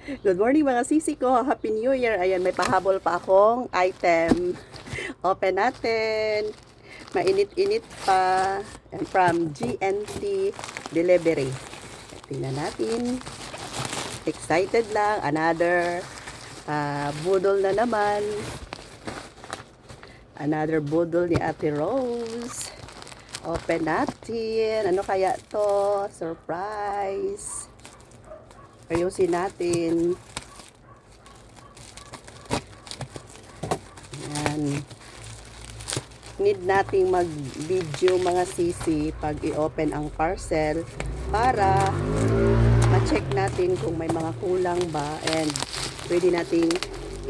Good morning mga sisi ko. Happy New Year. Ayan, may pahabol pa akong item. Open natin. Mainit-init pa. And from GNT Delivery. Tingnan natin. Excited lang. Another ah, budol na naman. Another budol ni Ate Rose. Open natin. Ano kaya to? Surprise. Ayusin natin. Yan. Need nating mag-video mga sisi pag i-open ang parcel para ma-check natin kung may mga kulang ba and pwede nating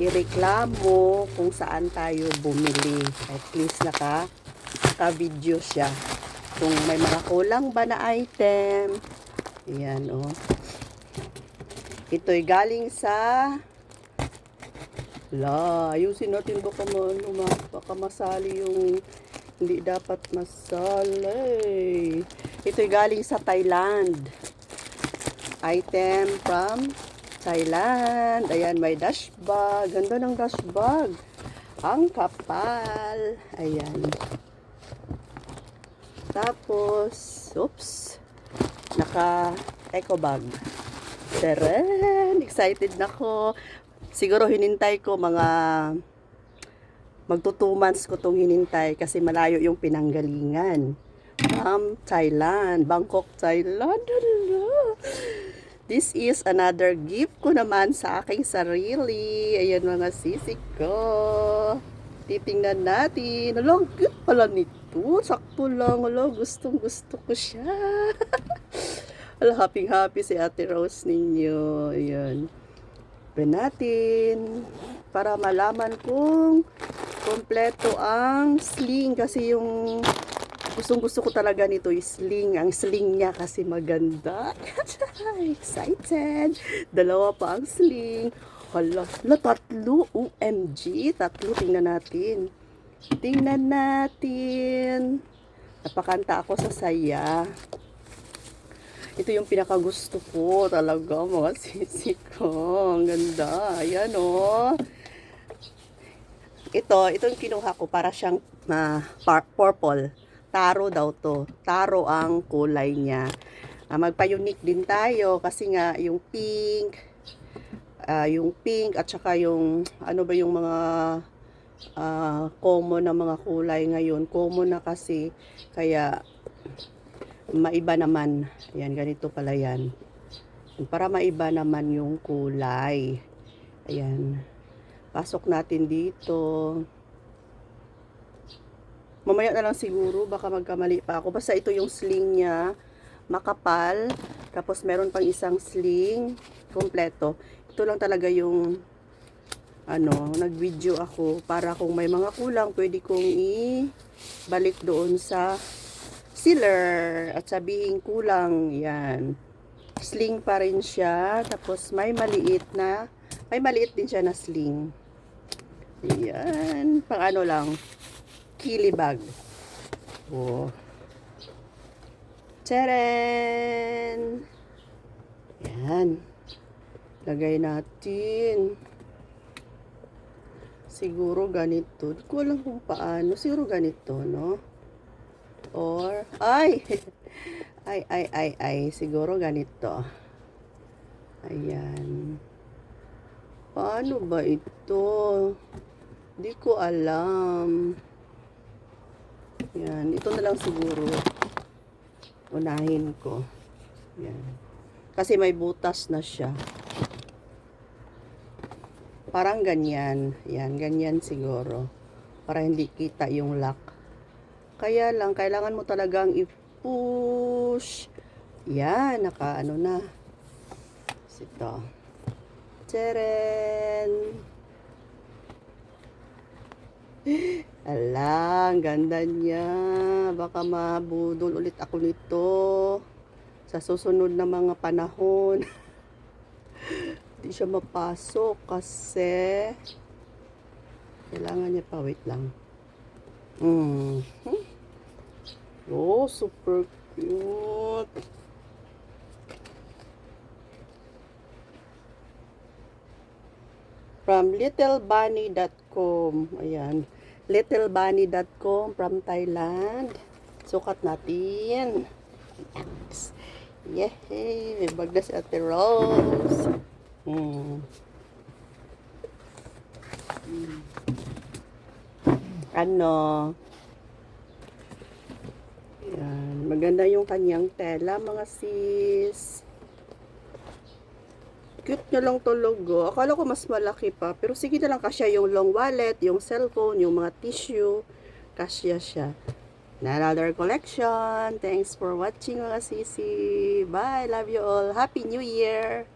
ireklamo kung saan tayo bumili. At least naka, naka-video siya. Kung may mga kulang ba na item. Ayan, oh. Ito'y galing sa La, ayusin natin baka, ano, ma, baka masali yung hindi dapat masali. Ito'y galing sa Thailand. Item from Thailand. Ayan, may dash bag. Ganda ng dash bag. Ang kapal. Ayan. Tapos, oops, naka eco bag. Taren! Excited na ko. Siguro hinintay ko mga magto 2 months ko tong hinintay kasi malayo yung pinanggalingan. From Thailand, Bangkok, Thailand. This is another gift ko naman sa aking sarili. Ayan mga sisik ko. Titingnan natin. Alam, cute pala nito. Sakto lang. Alam, gustong gusto ko siya. Alam, happy happy si Ate Rose ninyo. Ayan. Open natin. Para malaman kung kompleto ang sling. Kasi yung gustong gusto ko talaga nito is sling. Ang sling niya kasi maganda. Excited. Dalawa pa ang sling. Hala, hala, tatlo. OMG. Tatlo. Tingnan natin. Tingnan natin. Napakanta ako sa saya. Ito yung pinakagusto ko talaga, mga sisi ko. Ang ganda. Ayan, oh. Ito, ito yung kinuha ko para siyang par- purple. Taro daw to. Taro ang kulay niya. Ah, magpa-unique din tayo kasi nga yung pink, ah, yung pink at saka yung ano ba yung mga ah, common na mga kulay ngayon. Common na kasi kaya maiba naman. Ayan, ganito pala yan. Para maiba naman yung kulay. Ayan. Pasok natin dito. Mamaya na lang siguro, baka magkamali pa ako. Basta ito yung sling niya. Makapal. Tapos meron pang isang sling. Kompleto. Ito lang talaga yung ano, nag-video ako para kung may mga kulang, pwede kong i-balik doon sa sealer at sabihin kulang yan sling pa rin siya tapos may maliit na may maliit din siya na sling yan pang ano lang kili bag oh Taren! Yan. Lagay natin. Siguro ganito. Di ko alam kung paano. Siguro ganito, no? Or, ay! Ay, ay, ay, ay. Siguro ganito. Ayan. Paano ba ito? Di ko alam. Yan. Ito na lang siguro. Unahin ko. Yan. Kasi may butas na siya. Parang ganyan. Yan. Ganyan siguro. Para hindi kita yung lock. Kaya lang, kailangan mo talagang i-push. Yan, naka ano na. Ito. Teren! Ala, ang ganda niya. Baka mabudol ulit ako nito sa susunod na mga panahon. Hindi siya mapasok kasi kailangan niya pa. Wait lang. Mm. Oh, super cute. From littlebunny.com. Ayan. Littlebunny.com from Thailand. Sukat natin. Yes. Yay! May bag na si Ate Rose. Hmm. Ano? Yan. Maganda yung kanyang tela, mga sis. Cute niya lang to logo. Akala ko mas malaki pa. Pero sige na lang kasya yung long wallet, yung cellphone, yung mga tissue. Kasya siya. Another collection. Thanks for watching mga sisi. Bye. Love you all. Happy New Year.